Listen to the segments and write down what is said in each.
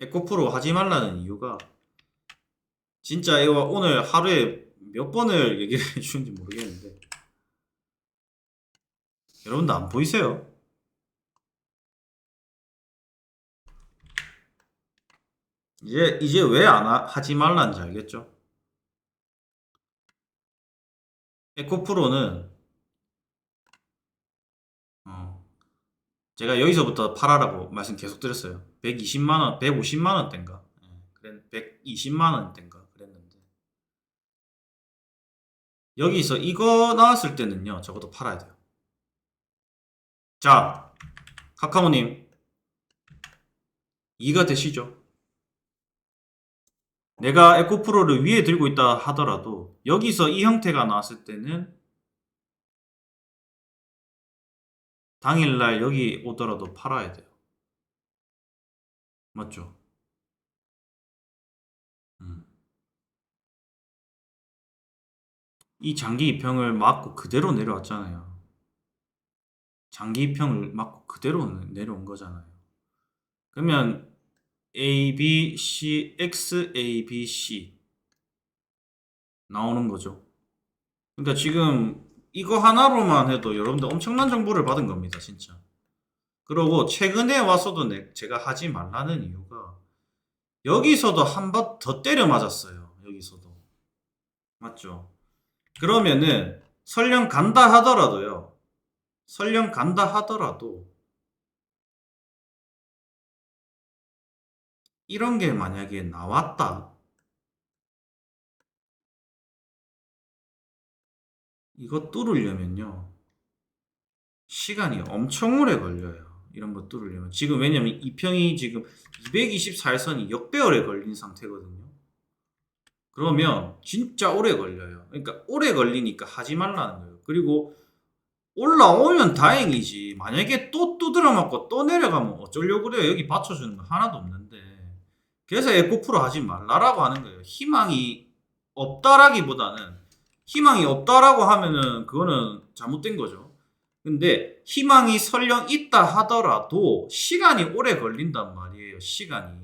에코프로 하지 말라는 이유가 진짜 이거 오늘 하루에 몇 번을 얘기를 해주는지 모르겠는데 여러분들 안 보이세요? 이제 이제 왜 안 하지 말라는지 알겠죠? 에코프로는 어, 제가 여기서부터 팔아라고 말씀 계속 드렸어요. 120만 원, 150만 원대인가? 예, 그랬 120만 원대인가 그랬는데 여기서 이거 나왔을 때는요, 적어도 팔아야 돼요. 자, 카카오님 이해가 되시죠? 내가 에코프로를 위에 들고 있다 하더라도 여기서 이 형태가 나왔을 때는 당일날 여기 오더라도 팔아야 돼요. 맞죠? 음. 이 장기 입형을 맞고 그대로 내려왔잖아요. 장기 입형을 맞고 그대로 내려온 거잖아요. 그러면 A, B, C, X, A, B, C 나오는 거죠. 그러니까 지금 이거 하나로만 해도 여러분들 엄청난 정보를 받은 겁니다, 진짜. 그러고 최근에 와서도 내, 제가 하지 말라는 이유가 여기서도 한 번 더 때려 맞았어요. 여기서도. 맞죠? 그러면은 설령 간다 하더라도요. 설령 간다 하더라도 이런 게 만약에 나왔다. 이거 뚫으려면요. 시간이 엄청 오래 걸려요. 이런 거 뚫으려면. 지금 왜냐면 이 평이 지금 224일선이 역배열에 걸린 상태거든요. 그러면 진짜 오래 걸려요. 그러니까 오래 걸리니까 하지 말라는 거예요. 그리고 올라오면 다행이지. 만약에 또 두드려 맞고 또 내려가면 어쩌려고 그래요. 여기 받쳐주는 거 하나도 없는데. 그래서 에코프로 하지 말라라고 하는 거예요. 희망이 없다라기보다는 희망이 없다라고 하면은 그거는 잘못된 거죠. 근데 희망이 설령 있다 하더라도 시간이 오래 걸린단 말이에요. 시간이.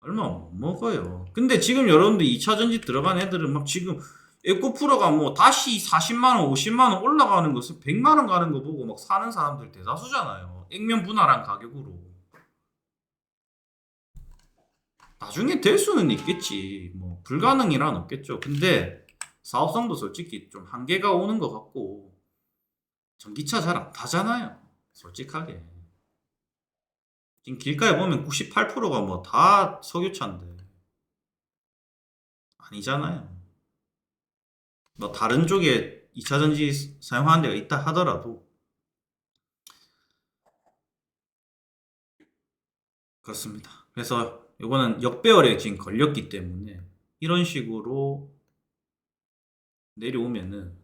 얼마 못 먹어요. 근데 지금 여러분들 2차 전지 들어간 애들은 막 지금 에코프로가 뭐 다시 40만원, 50만원 올라가는 것을 100만원 가는 거 보고 막 사는 사람들 대다수잖아요. 액면 분할한 가격으로. 나중에 될 수는 있겠지. 뭐 불가능이란 없겠죠. 근데 사업성도 솔직히 좀 한계가 오는 것 같고 전기차 잘 안 타잖아요. 솔직하게. 지금 길가에 보면 98%가 뭐 다 석유차인데 아니잖아요. 뭐 다른 쪽에 2차 전지 사용하는 데가 있다 하더라도 그렇습니다. 그래서 이거는 역배열에 지금 걸렸기 때문에 이런 식으로 내려오면은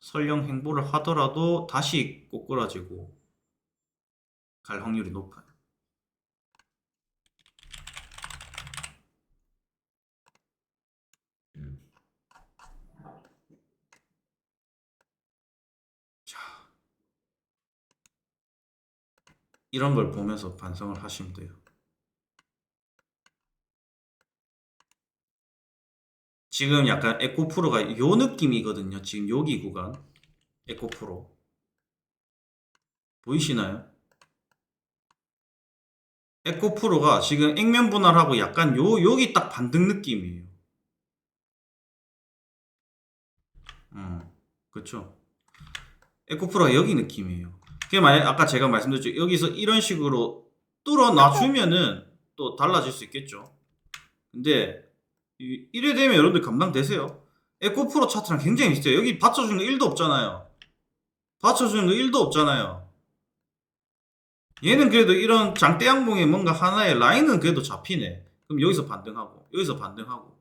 설령 행보를 하더라도 다시 꼬꾸라지고 갈 확률이 높아요. 자, 이런 걸 보면서 반성을 하시면 돼요. 지금 약간 에코프로가 요 느낌이거든요. 지금 여기 구간 에코프로 보이시나요? 에코프로가 지금 액면 분할하고 약간 요 여기 딱 반등 느낌이에요. 음, 그렇죠. 에코프로가 여기 느낌이에요. 그게 만약 아까 제가 말씀드렸죠. 여기서 이런 식으로 뚫어 놔주면은 또 달라질 수 있겠죠. 근데 이- 이래 되면 여러분들 감당되세요? 에코프로 차트랑 굉장히 비슷해요. 여기 받쳐주는 거 1도 없잖아요. 받쳐주는 거 1도 없잖아요. 얘는 그래도 이런 장대 양봉에 뭔가 하나의 라인은 그래도 잡히네. 그럼 여기서 반등하고, 여기서 반등하고,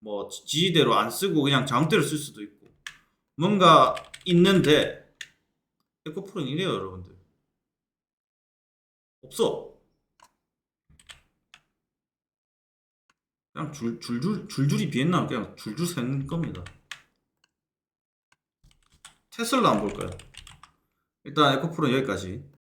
뭐 지지대로 안 쓰고 그냥 장대로 쓸 수도 있고, 뭔가 있는데 에코프로는 이래요, 여러분들. 없어. 그냥 줄, 줄줄, 줄줄이 비엔나 그냥 줄줄 새는 겁니다. 테슬라 안 볼까요? 일단 에코프로는 여기까지.